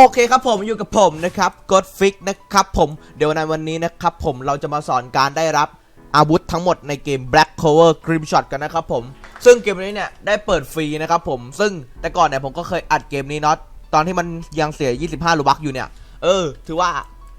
โอเคครับผมอยู่กับผมนะครับกดฟิกนะครับผมเดี๋ยวในวันนี้นะครับผมเราจะมาสอนการได้รับอาวุธทั้งหมดในเกม Black Cover Grim Shot กันนะครับผมซึ่งเกมนี้เนี่ยได้เปิดฟรีนะครับผมซึ่งแต่ก่อนเนี่ยผมก็เคยอัดเกมนี้เนาะตอนที่มันยังเสีย 25ลูบักอยู่เนี่ยเออ ถือว่า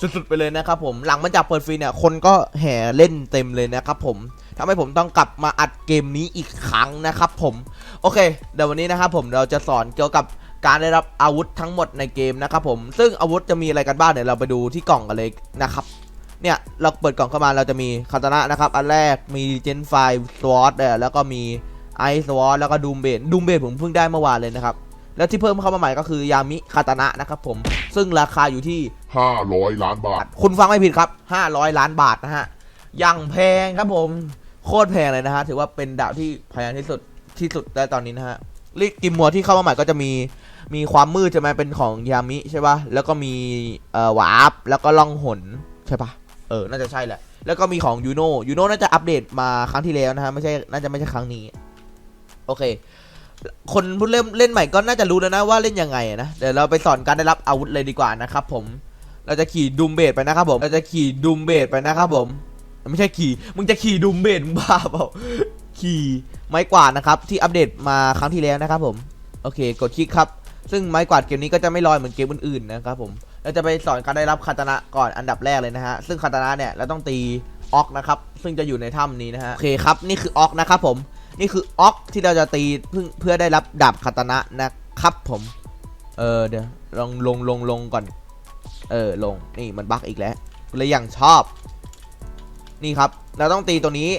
สุดๆไปเลยนะครับผมหลังมันจากเปิดฟรีเนี่ยคนก็แห่เล่นเต็มเลยนะครับผมทำให้ผมต้องกลับมาอัดเกมนี้อีกครั้งนะครับผมโอเคเดี๋ยววันนี้นะครับผมเราจะสอนเกี่ยวกับ การได้รับอาวุธทั้งหมดในเกมนะครับผม ซึ่งอาวุธจะมีอะไรกันบ้างเดี๋ยวเราไปดูที่กล่องกันเลยนะครับ เนี่ยเราเปิดกล่องเข้ามาเราจะมีคาตานะนะครับ อันแรกมีเจนไฟสวอตเนี่ยแล้วก็มีไอสวอตแล้วก็ดูมเบดดูมเบดผมเพิ่งได้เมื่อวานเลยนะครับ แล้วที่เพิ่มเข้ามาใหม่ก็คือยามิคาตานะนะครับผม ซึ่งราคาอยู่ที่ห้าร้อยล้านบาท คุณฟังไม่ผิดครับ 500 ล้านบาทนะฮะยังแพงครับผม โคตรแพงเลยนะฮะถือว่าเป็นดาวที่แพงที่สุดที่สุดได้ตอนนี้นะฮะ ลิกิมมัวที่เข้ามาใหม่ก็จะมีมีความมืดใช่ไหมเป็นของยามิใช่ปะแล้วก็มีเอ่อวาร์ปแล้วก็ล่องหนใช่ปะเออน่าจะใช่แหละแล้วก็มีของยูโนยูโน่น่าจะอัปเดตมาครั้งที่แล้วนะฮะไม่ใช่น่าจะไม่ใช่ครั้งนี้ โอเค คนผู้เล่นเล่นใหม่ก็น่าจะรู้แล้วนะว่าเล่นยังไงนะเดี๋ยวเราไปสอนการได้รับอาวุธเลยดีกว่านะครับผมเราจะขี่ดุมเบดไปนะครับผมเราจะขี่ดุมเบดไปนะครับผมไม่ใช่ขี่มึงจะขี่ดุมเบดมึงบ้าเปล่า ขี่ไม้กวาดนะครับที่อัปเดตมาครั้งที่แล้วนะครับผมโอเค กดคลิกครับ ซึ่งไม้กวาดเกมนี้ก็จะไม่ลอยเหมือนเกมอื่นๆนะครับผมเราจะไปสอนการได้รับคาตานะก่อนอันดับแรกเลยนะฮะซึ่งคาตานะเนี่ยเราต้องตีออกนะครับซึ่งจะอยู่ในถ้ำนี้นะฮะโอเคครับนี่คือออกนะครับผมนี่คือออกที่เราจะตีเพื่อเพื่อได้รับดาบคาตานะนะครับผมเออเดี๋ยวลองลงลงลงก่อน เออลงนี่มันบั๊กอีกแล้วเลยอย่างชอบ นี่ครับ เราต้องตีตัวนี้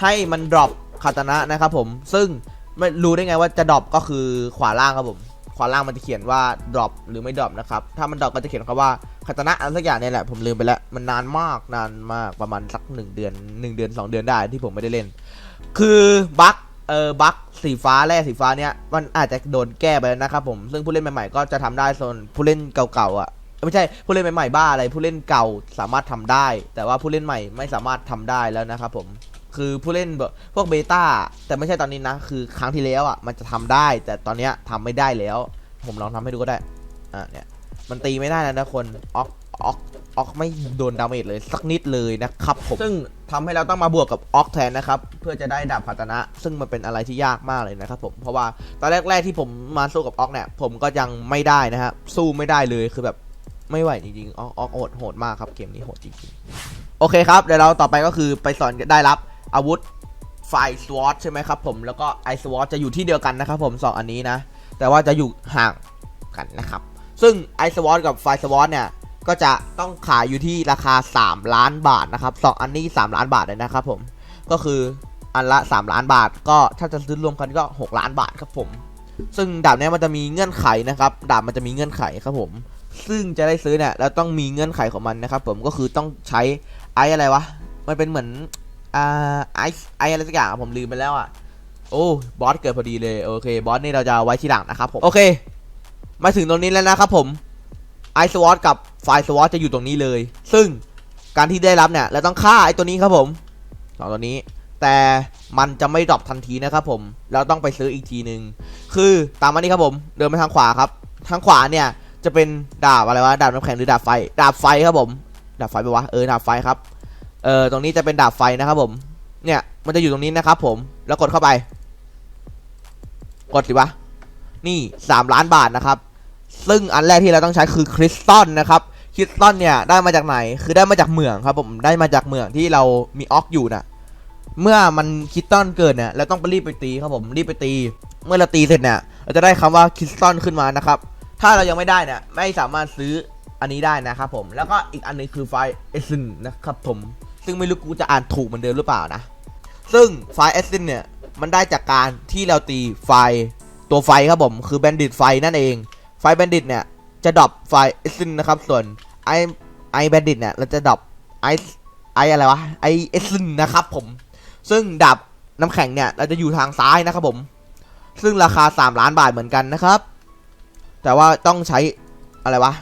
ให้มันดรอป คาตานะนะครับผมซึ่งไม่รู้ได้ไงว่าจะดรอปก็คือขวาล่างครับผม ขวาล่างมันจะเขียนว่าดรอปหรือไม่ดรอปนะครับ ถ้ามันดรอปก็จะเขียนคำว่าคาตานะอะไรสักอย่างเนี่ยแหละผมลืมไปแล้ว มันนานมากนานมากประมาณสักหนึ่งเดือนหนึ่งเดือนสองเดือนได้ที่ผมไม่ได้เล่น คือบั๊กเออบั๊กสีฟ้าแร่สีฟ้าเนี่ยมันอาจจะโดนแก้ไปแล้วนะครับผมซึ่งผู้เล่นใหม่ๆก็จะทำได้ส่วนผู้เล่นเก่าๆอะไม่ใช่ผู้เล่นใหม่ๆบ้าอะไรผู้เล่นเก่าสามารถทำได้ แต่ว่าผู้เล่นใหม่ไม่สามารถทำได้แล้วนะครับผม คือผู้เล่นแบบพวกเบต้าแต่ไม่ใช่ตอนนี้นะ คือครั้งที่แล้วอะมันจะทำได้ แต่ตอนเนี้ยทำไม่ได้แล้ว ผมลองทำให้ดูก็ได้อะเนี่ยมันตีไม่ได้แล้วนะคนออกออกออกไม่โดนดาเมจเลยสักนิดเลยนะครับผมซึ่งทำให้เราต้องมาบวกกับออกแทนนะครับ เพื่อจะได้ดาบพัตนะ ซึ่งมันเป็นอะไรที่ยากมากเลยนะครับผมเพราะว่าตอนแรกๆที่ผมมาสู้กับออกเนี่ยผมก็ยังไม่ได้นะฮะสู้ไม่ได้เลยคือแบบไม่ไหวจริงๆออกออกโหดโหดมากครับเกมนี้โหดจริงๆโอเคครับเดี๋ยวเราต่อไปก็คือไปสอนได้รับ อาวุธไฟสวอตใช่ไหมครับผมแล้วก็ไอสวอตจะอยู่ที่เดียวกันนะครับผมสองอันนี้นะ แต่ว่าจะอยู่ห่างกันนะครับ ซึ่งไอสวอตกับไฟสวอตเนี่ยก็จะต้องขายอยู่ที่ราคา 3 ล้านบาทนะครับสองอันนี้ 3 ล้านบาทเลยนะครับผมก็คืออันละ 3 ล้านบาท ก็ถ้าจะซื้อรวมกันก็ 6 ล้านบาทครับผม ซึ่งดาบเนี้ยมันจะมีเงื่อนไขนะครับดาบมันจะมีเงื่อนไขครับผม ซึ่งจะได้ซื้อเนี่ยเราต้องมีเงื่อนไขของมันนะครับผมก็คือต้องใช้ไออะไรวะมันเป็นเหมือน อ่าไอไออะไรสักอย่างผมลืมไปแล้วอะโอ้บอสเกิดพอดีเลยโอเคบอสนี่เราจะไว้ทีหลังนะครับผมโอเค มาถึงตรงนี้แล้วนะครับผมไอสวอตกับไฟสวอตจะอยู่ตรงนี้เลย ซึ่งการที่ได้รับเนี่ยเราต้องฆ่าไอตัวนี้ครับผมสองตัวนี้ แต่มันจะไม่ดรอปทันทีนะครับผมเราต้องไปซื้ออีกทีหนึ่งคือตามมานี่ครับผมเดินไปทางขวาครับ ทางขวาเนี่ยจะเป็นดาบอะไรวะดาบน้ำแข็งหรือดาบไฟ ดาบไฟครับผม ดาบไฟไปวะเออดาบไฟครับ เออตรงนี้จะเป็นดาบไฟนะครับผม เนี่ยมันจะอยู่ตรงนี้นะครับผมแล้วกดเข้าไป กดสิวะ นี่ 3 ล้านบาทนะครับ ซึ่งอันแรกที่เราต้องใช้คือคริสตัลนะครับคริสตัลเนี่ยได้มาจากไหน คือได้มาจากเหมืองครับผมได้มาจากเหมืองที่เรามีออกอยู่นะเมื่อมันคริสตัลเกิดเนี่ยเราต้องไปรีบไปตีครับผมรีบไปตี เมื่อเราตีเสร็จเนี่ยเราจะได้คำว่าคริสตัลขึ้นมานะครับ ถ้าเรายังไม่ได้เนี่ยไม่สามารถซื้ออันนี้ได้นะครับผมแล้วก็อีกอันหนึงคือไฟเอซินนะครับผม ซึ่งไม่รู้กูจะอ่านถูกเหมือนเดิมหรือเปล่านะ ซึ่งไฟเอซินเนี่ย มันได้จากการที่เราตีไฟตัวไฟครับผม คือแบนดิตไฟนั่นเอง ไฟแบนดิตเนี่ย จะดรอปไฟเอซินนะครับ ส่วนไอไอแบนดิตเนี่ยเราจะดรอปไอไออะไรวะไอเอซินนะครับผม ซึ่งดาบน้ำแข็งเนี่ย เราจะอยู่ทางซ้ายนะครับผม ซึ่งราคา 3 ล้านบาทเหมือนกันนะครับ แต่ว่าต้องใช้อะไรวะ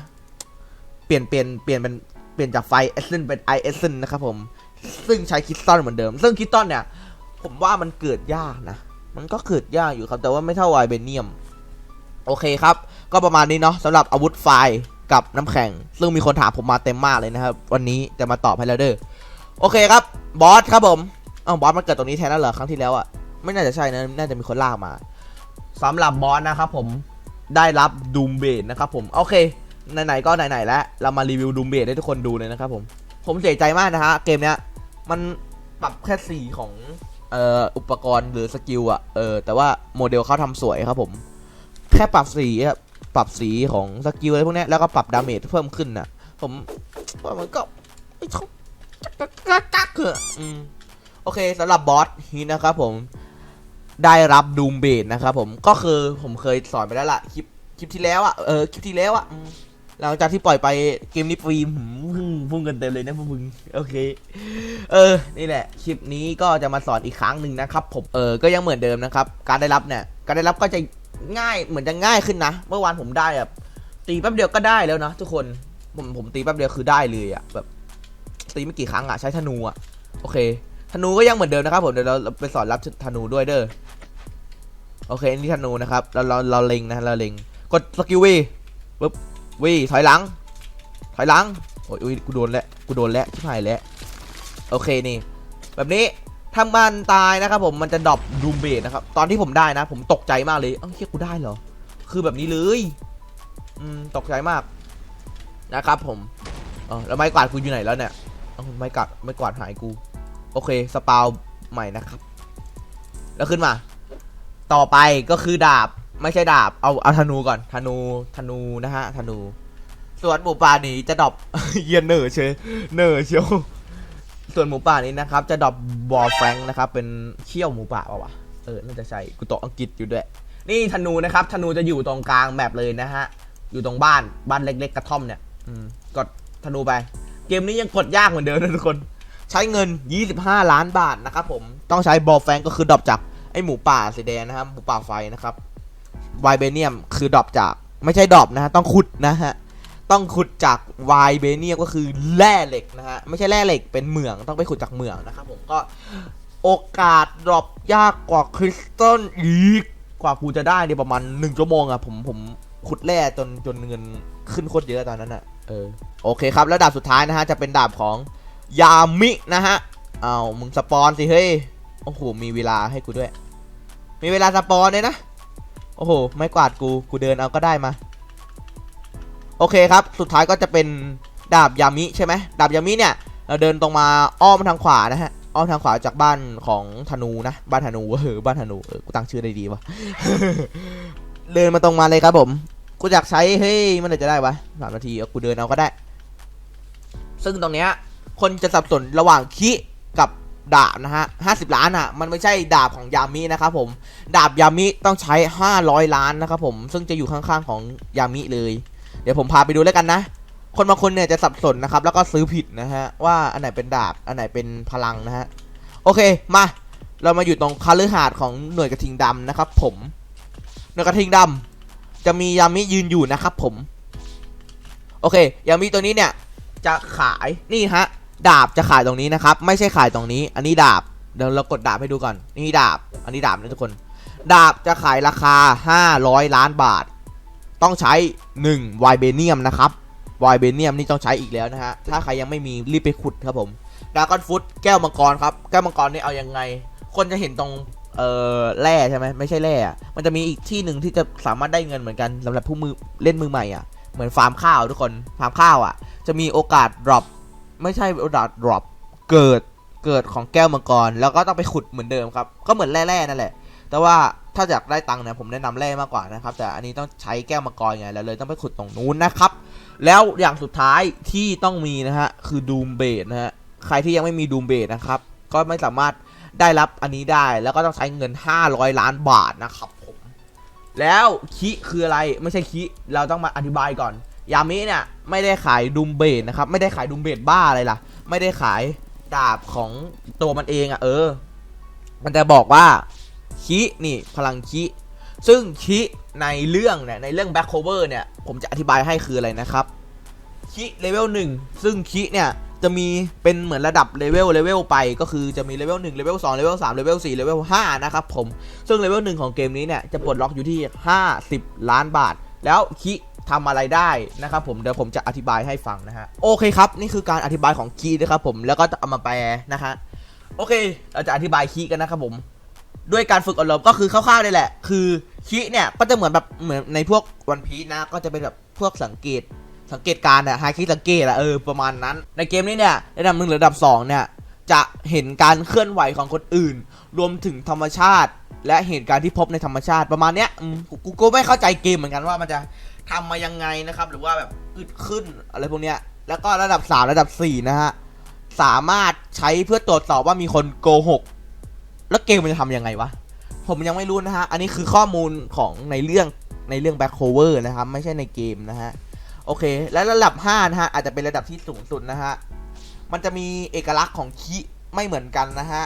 เปลี่ยนเปลี่ยนเปลี่ยนเป็น เปลี่ยนจากไฟเอสเซนเป็นไอเอสเซนนะครับผม ซึ่งใช้คิสตันเหมือนเดิม ซึ่งคิสตันเนี่ย ผมว่ามันเกิดยากนะ มันก็เกิดยากอยู่ครับ แต่ว่าไม่เท่าไวเบเนียม โอเคครับ ก็ประมาณนี้เนาะสำหรับอาวุธไฟกับน้ำแข็ง ซึ่งมีคนถามผมมาเต็มมากเลยนะครับ วันนี้จะมาตอบให้แล้วเด้อ โอเคครับ บอสครับผมอ้าวบอสมันเกิดตรงนี้แทนแล้วเหรอครั้งที่แล้วอะไม่น่าจะใช่นะ น่าจะมีคนลากมาสำหรับบอสนะครับผม ได้รับดูมเบดนะครับผม โอเค ไหนๆก็ไหนๆแล้วเรามารีวิวดูมเบดให้ทุกคนดูเลยนะครับผมผมเสียใจมากนะฮะเกมเนี้ยมันปรับแค่สีของเอ่ออุปกรณ์หรือสกิลอะเออแต่ว่าโมเดลเขาทำสวยครับผม แค่ปรับสีครับปรับสีของสกิลอะไรพวกนี้แล้วก็ปรับดาเมจเพิ่มขึ้นนะผมว่ามันก็ไม่ชอบจักจักจักเออืมโอเคสำหรับบอสนี้นะครับผมได้รับดูมเบดนะครับผมก็คือผมเคยสอนไปแล้วล่ะคลิปคลิปที่แล้วอะเออคลิปที่แล้วอะ หลังจากที่ปล่อยไปเกมนี้ฟรีหืมพุ่งพุ่งกันเต็มเลยนะพวกมึงโอเค เออ นี่แหละ คลิปนี้ก็จะมาสอนอีกครั้งหนึ่งนะครับผม เออ ก็ยังเหมือนเดิมนะครับ การได้รับเนี่ย การได้รับก็จะง่าย เหมือนจะง่ายขึ้นนะ เมื่อวานผมได้แบบตีแป๊บเดียวก็ได้แล้วนะทุกคน ผมผมตีแป๊บเดียวคือได้เลยอะแบบตีไม่กี่ครั้งอะใช้ธนูอะโอเค ธนูก็ยังเหมือนเดิมนะครับผม เดี๋ยวเราไปสอนรับธนูด้วยเด้อ โอเคนี่ธนูนะครับ เราเราเราเล็งนะ เราเล็ง กดสกิลวีปึ๊บ วีถอยหลัง ถอยหลัง โอ้ยกูโดนแล้ว กูโดนแล้วชิบหายแล้ว โอเคนี่ แบบนี้ถ้ามันตายนะครับผม มันจะดรอปดูมเบดนะครับ ตอนที่ผมได้นะ ผมตกใจมากเลยเอ้าเฮียกูได้เหรอ คือแบบนี้เลย อืม ตกใจมาก นะครับผมเออแล้วไม้กวาดกูอยู่ไหนแล้วเนี่ยเอาไม้กวาดไม้กวาดหายกู โอเค สปาวใหม่นะครับ แล้วขึ้นมา ต่อไปก็คือดาบ ไม่ใช่ดาบ เอา เอาธนูก่อน ธนู ธนูนะฮะ ธนู ส่วนหมูป่านี้จะดรอปเยียนเหน่อเชยเหน่อเชียว ส่วนหมูป่านี้นะครับ จะดรอปบอลแฟรงค์นะครับ เป็นเขี้ยวหมูป่าเปล่าวะ เออ น่าจะใช่ กูตกอังกฤษอยู่ด้วย นี่ธนูนะครับ ธนูจะอยู่ตรงกลางแมปเลยนะฮะ อยู่ตรงบ้าน บ้านเล็ก ๆ กระท่อมเนี่ย อืม กดธนูไป เกมนี้ยังกดยากเหมือนเดิมนะทุกคน ใช้เงิน 25 ล้านบาทนะครับผม ต้องใช้บอลแฟรงค์ก็คือดรอปจากไอหมูป่าสีแดงนะครับหมูป่าไฟนะครับ ไวเบเนียมคือดรอปจากไม่ใช่ดรอปนะฮะต้องขุดนะฮะต้องขุดจากไวเบเนียมก็คือแร่เหล็กนะฮะไม่ใช่แร่เหล็กเป็นเหมืองต้องไปขุดจากเหมืองนะครับผมก็โอกาสดรอปยากกว่าคริสตัลอีกกว่ากูจะได้เนี่ยประมาณหนึ่งชั่วโมงอะผมผมขุดแร่จนจนเงินขึ้นโคตรเยอะตอนนั้นอะเออโอเคครับแล้วดาบสุดท้ายนะฮะจะเป็นดาบของยามินะฮะเอามึงสปอนสิเฮ้ยโอ้โหมีเวลาให้กูด้วย มีเวลาสปอนเลยนะ อ้โห ไม่กวาดกู กูเดินเอาก็ได้มา โอเคครับ สุดท้ายก็จะเป็นดาบยามิใช่ไหมดาบยามิเนี่ย เราเดินตรงมาอ้อมทางขวานะฮะ อ้อมทางขวาจากบ้านของธนูนะ บ้านธนูเออบ้านธนูเออกูตั้งชื่อได้ดีวะเดินมาตรงมาเลยครับผม กูอยากใช้ เฮ้ย มันไหนจะได้วะสามนาที กูเดินเอาก็ได้ ซึ่งตรงเนี้ย คนจะสับสนระหว่างคิ ดาบนะฮะห้าสิบล้านอะ มันไม่ใช่ดาบของยามินะครับผม ดาบยามิต้องใช้ห้าร้อยล้านนะครับผม ซึ่งจะอยู่ข้างๆของยามิเลย เดี๋ยวผมพาไปดูแล้วกันนะ คนบางคนเนี่ยจะสับสนนะครับ แล้วก็ซื้อผิดนะฮะ ว่าอันไหนเป็นดาบ อันไหนเป็นพลังนะฮะ โอเค มา เรามาอยู่ตรงคาลือหาดของหน่วยกระทิงดำนะครับ ผม หน่วยกระทิงดำจะมียามิยืนอยู่นะครับ ผม โอเค ยามิตัวนี้เนี่ยจะขาย นี่ฮะ ดาบจะขายตรงนี้นะครับ ไม่ใช่ขายตรงนี้ อันนี้ดาบเดี๋ยวเรากดดาบให้ดูก่อน นี่ดาบ อันนี้ดาบนะทุกคน ดาบจะขายราคา 500 ล้านบาท ต้องใช้1ไวเบเนียมนะครับไวเบเนียมนี่ต้องใช้อีกแล้วนะฮะ ถ้าใครยังไม่มีรีบไปขุดครับผมดากอนฟุตแก้วมังกรครับ แก้วมังกรนี่เอายังไง คนจะเห็นตรงเอ่อแร่ใช่ไหมไม่ใช่แร่มันจะมีอีกที่หนึ่งที่จะสามารถได้เงินเหมือนกันสำหรับผู้มือเล่นมือใหม่อะ เหมือนฟาร์มข้าวทุกคน ฟาร์มข้าวอะ จะมีโอกาสดรอป ไม่ใช่โอกาดรอปเกิดเกิดของแก้วมังกร แล้วก็ต้องไปขุดเหมือนเดิมครับ ก็เหมือนแร่ๆนั่นแหละ แต่ว่าถ้าอยากได้ตังค์เนี่ยผมแนะนำแร่มากกว่านะครับ แต่อันนี้ต้องใช้แก้วมังกรไงแล้วเลยต้องไปขุดตรงนู้นนะครับ แล้วอย่างสุดท้ายที่ต้องมีนะฮะคือดูมเบดนะฮะใครที่ยังไม่มีดูมเบดนะครับ ก็ไม่สามารถได้รับอันนี้ได้แล้วก็ต้องใช้เงิน 500 ล้านบาทนะครับผมแล้วคิคืออะไรไม่ใช่คิเราต้องมาอธิบายก่อน ยามิเนี่ย ไม่ได้ขายดูมเบดนะครับ ไม่ได้ขายดูมเบดบ้าอะไรล่ะ ไม่ได้ขายดาบของตัวมันเองอะ่ะเออ มันจะบอกว่าคินี่พลังคิซึ่งคิในเรื่องเนี่ยในเรื่อง Back Cover เนี่ยผมจะอธิบายให้คืออะไรนะครับคิเลเวลหนึ่งซึ่งคิเนี่ยจะมีเป็นเหมือนระดับเลเวลเลเวลไปก็คือจะมีเลเวล1เลเวล2เลเวล3เลเวล4เลเวล5นะครับผมซึ่งเลเวลหนึ่งของเกมนี้เนี่ยจะปลดล็อกอยู่ที่50ล้านบาท แล้วคิ ทำอะไรได้นะครับผมเดี๋ยวผมจะอธิบายให้ฟังนะฮะโอเคครับนี่คือการอธิบายของคีย์นะครับผมแล้วก็เอามาแปลนะฮะโอเค เราจะอธิบายคีย์กันนะครับผมด้วยการฝึกอารมก็คือคร่าวๆเลยแหละ คือคีย์เนี่ยก็จะเหมือนแบบเหมือนในพวกวันพีนะก็จะเป็นแบบพวกสังเกตสังเกตการณ์อะไฮคีย์สังเกตอะเออประมาณนั้น ในเกมนี้เนี่ยระดับหนึ่งหรือระดับสองเนี่ยจะเห็นการเคลื่อนไหวของคนอื่น รวมถึงธรรมชาติ และเหตุการณ์ที่พบในธรรมชาติประมาณเนี้ยกูก็ไม่เข้าใจเกมเหมือนกันว่ามันจะ ทำมายังไงนะครับ หรือว่าแบบอึดขึ้นอะไรพวกเนี้ย แล้วก็ระดับ 3 ระดับ 4 นะฮะ สามารถใช้เพื่อตรวจสอบว่ามีคนโกหก แล้วเกมมันจะทำยังไงวะ ผมยังไม่รู้นะฮะ อันนี้คือข้อมูลของในเรื่องในเรื่อง Back Cover นะครับ ไม่ใช่ในเกมนะฮะ โอเค และระดับ 5 นะฮะ อาจจะเป็นระดับที่สูงสุดนะฮะ มันจะมีเอกลักษณ์ของคิไม่เหมือนกันนะฮะ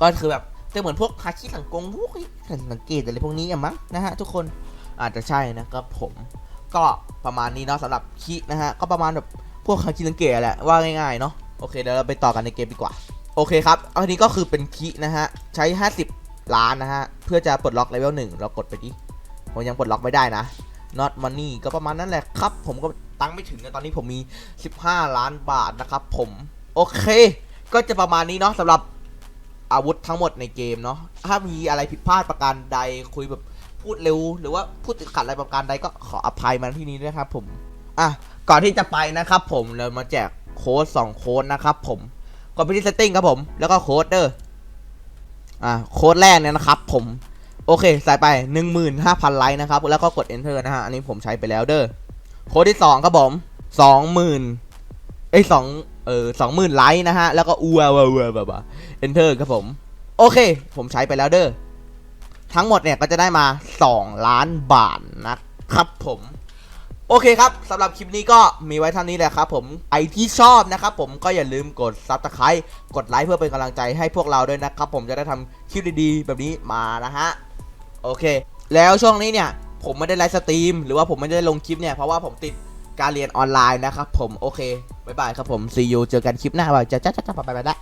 ก็คือแบบจะเหมือนพวกฮาคิสังกงพวกสังเกตอะไรพวกนี้อะมั้งนะฮะทุกคน อาจจะใช่นะครับผมก็ประมาณนี้เนาะสำหรับคินะฮะก็ประมาณแบบพวกฮาคิสังเกตแหละว่าง่ายๆเนาะโอเคเดี๋ยวเราไปต่อกันในเกมดีกว่า โอเคครับอันนี้ก็คือเป็นคินะฮะใช้ 50 ล้านนะฮะเพื่อจะปลดล็อกเลเวลหนึ่งเรากดไปดิผมยังปลดล็อกไม่ได้นะ not money ก็ประมาณนั้นแหละครับ ผมก็ตังไม่ถึงนะตอนนี้ผมมี 15 ล้านบาทนะครับผมโอเค ก็จะประมาณนี้เนาะสำหรับอาวุธทั้งหมดในเกมเนาะถ้ามีอะไรผิดพลาดประการใดคุยแบบ พูดเร็ว หรือว่าพูดติดขัดอะไรประการใดก็ขออภัยมาที่นี้ด้วยครับ ผมอะก่อนที่จะไปนะครับ ผมเรามาแจกโค้ด2โค้ดนะครับ ผมกดไปที่ setting ครับผม แล้วก็โค้ดเด้ออะโค้ดแรกเนี่ยนะครับ ผมโอเคใส่ไป 15,000 ไลค์นะครับ แล้วก็กด enter นะฮะ อันนี้ผมใช้ไปแล้วเด้อ โค้ดที่ 2 ครับผม 20,000 เอ้ย2เออ20,000 ไลค์นะฮะ แล้วก็อูวาวาวาวา enter ครับผม โอเค ผมใช้ไปแล้วเด้อ ทั้งหมดเนี่ยก็จะได้มา 2 ล้านบาทนะครับผมโอเคครับสำหรับคลิปนี้ก็มีไว้เท่านี้แหละครับผมไอที่ชอบนะครับผมก็อย่าลืมกด subscribe กดไลค์เพื่อเป็นกำลังใจให้พวกเราด้วยนะครับผมจะได้ทำคลิปดีๆ แบบนี้มานะฮะโอเค แล้วช่วงนี้เนี่ยผมไม่ได้ไลฟ์สตรีม หรือว่าผมไม่ได้ลงคลิปเนี่ยเพราะว่าผมติดการเรียนออนไลน์นะครับผมโอเคบ๊ายบายครับผม see you เจอกันคลิปหน้าบ่ายจ้าจ้าจ้าไปไปไปได้